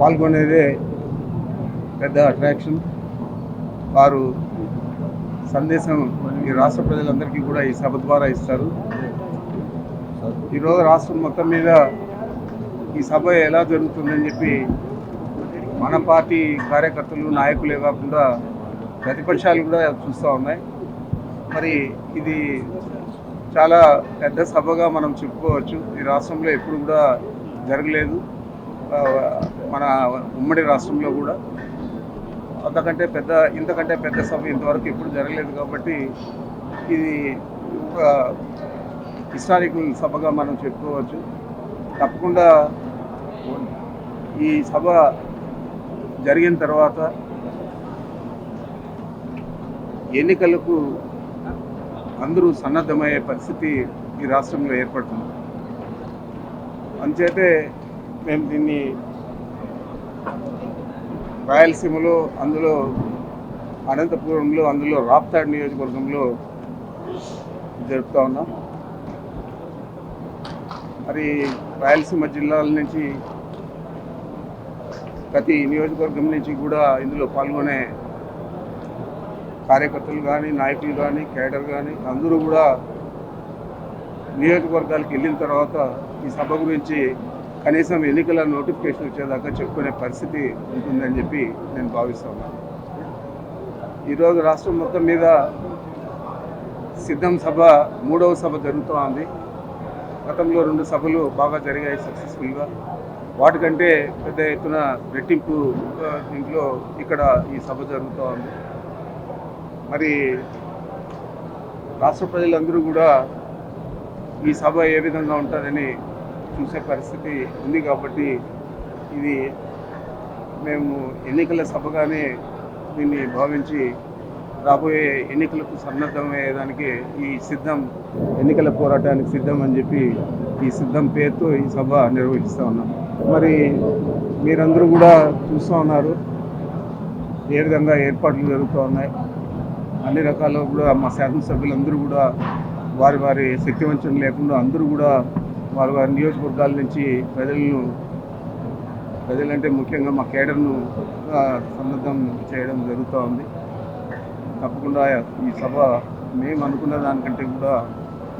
పాల్గొనేదే పెద్ద అట్రాక్షన్ వారు సందేశం ఈ రాష్ట్ర ప్రజలందరికీ కూడా ఈ సభ ద్వారా ఇస్తారు. ఈరోజు రాష్ట్రం మొత్తం మీద ఈ సభ ఎలా జరుగుతుందని చెప్పి మన పార్టీ కార్యకర్తలు నాయకులే కాకుండా ప్రతిపక్షాలు కూడా చూస్తూ ఉన్నాయి. మరి ఇది చాలా పెద్ద సభగా మనం చెప్పుకోవచ్చు. ఈ రాష్ట్రంలో ఎప్పుడు కూడా జరగలేదు. మన ఉమ్మడి రాష్ట్రంలో కూడా అంతకంటే పెద్ద ఇంతకంటే పెద్ద సభ ఇంతవరకు ఎప్పుడు జరగలేదు కాబట్టి ఇది ఒక హిస్టారికల్ సభగా మనం చెప్పుకోవచ్చు. తప్పకుండా ఈ సభ జరిగిన తర్వాత ఎన్నికలకు అందరూ సన్నద్ధమయ్యే పరిస్థితి ఈ రాష్ట్రంలో ఏర్పడుతుంది. అంచేతే మేము దీన్ని రాయలసీమలో అందులో అనంతపురంలో అందులో రాప్తాడ్ నియోజకవర్గంలో జరుపుతూ ఉన్నాం. మరి రాయలసీమ జిల్లాల నుంచి ప్రతి నియోజకవర్గం నుంచి కూడా ఇందులో పాల్గొనే కార్యకర్తలు కానీ నాయకులు కానీ కేడర్ కానీ అందరూ కూడా నియోజకవర్గాలకు వెళ్ళిన తర్వాత ఈ సభ గురించి కనీసం ఎన్నికల నోటిఫికేషన్ వచ్చేదాకా చెప్పుకునే పరిస్థితి ఉంటుందని చెప్పి నేను భావిస్తున్నాను ఈరోజు రాష్ట్రం మొత్తం మీద సిద్ధం సభ మూడవ సభ జరుగుతూ ఉంది. గతంలో రెండు సభలు బాగా జరిగాయి సక్సెస్ఫుల్గా. వాటికంటే పెద్ద ఎత్తున రెట్టింపు దీంట్లో ఇక్కడ ఈ సభ జరుగుతూ ఉంది. మరి రాష్ట్ర ప్రజలందరూ కూడా ఈ సభ ఏ విధంగా ఉంటుందని చూసే పరిస్థితి ఉంది కాబట్టి ఇది మేము ఎన్నికల సభగానే దీన్ని భావించి రాబోయే ఎన్నికలకు సన్నద్ధమయ్యేదానికి ఈ సిద్ధం ఎన్నికల పోరాటానికి సిద్ధం అని చెప్పి ఈ సిద్ధం పేరుతో ఈ సభ నిర్వహిస్తూ ఉన్నాం. మరి మీరందరూ కూడా చూస్తూ ఉన్నారు. ఏ విధంగా ఏర్పాట్లు జరుగుతూ ఉన్నాయి. అన్ని రకాల కూడా మా శాసనసభ్యులందరూ కూడా వారి వారి శక్తివంచం లేకుండా అందరూ కూడా వారి వారి నియోజకవర్గాల నుంచి ప్రజలను ప్రజలంటే ముఖ్యంగా మా కేడర్ను సన్నద్ధం చేయడం జరుగుతూ ఉంది. తప్పకుండా ఈ సభ మేము అనుకున్న దానికంటే కూడా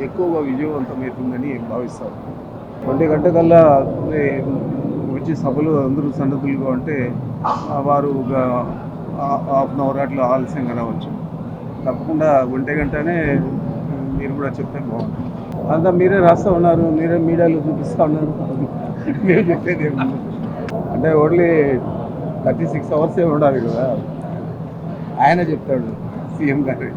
ఎక్కువగా విజయవంతమవుతుందని భావిస్తాం ఒంటి గంట కల్లా వచ్చి సభలు అందరూ సన్నద్ధులుగా ఉంటే వారు ఒక హాఫ్ అన్ అవర్ అట్లా ఆలస్యంగా రావచ్చు. తప్పకుండా ఒంటి గంటనే మీరు కూడా చెప్తే బాగుంటుంది. అంతా మీరే రాస్తూ ఉన్నారు మీరే మీడియాలో చూపిస్తూ ఉన్నారు. మీరు చెప్పేది అంటే ఓన్లీ థర్టీ సిక్స్ అవర్సే ఉండాలి కదా. ఆయన చెప్తాడు సీఎం గారు.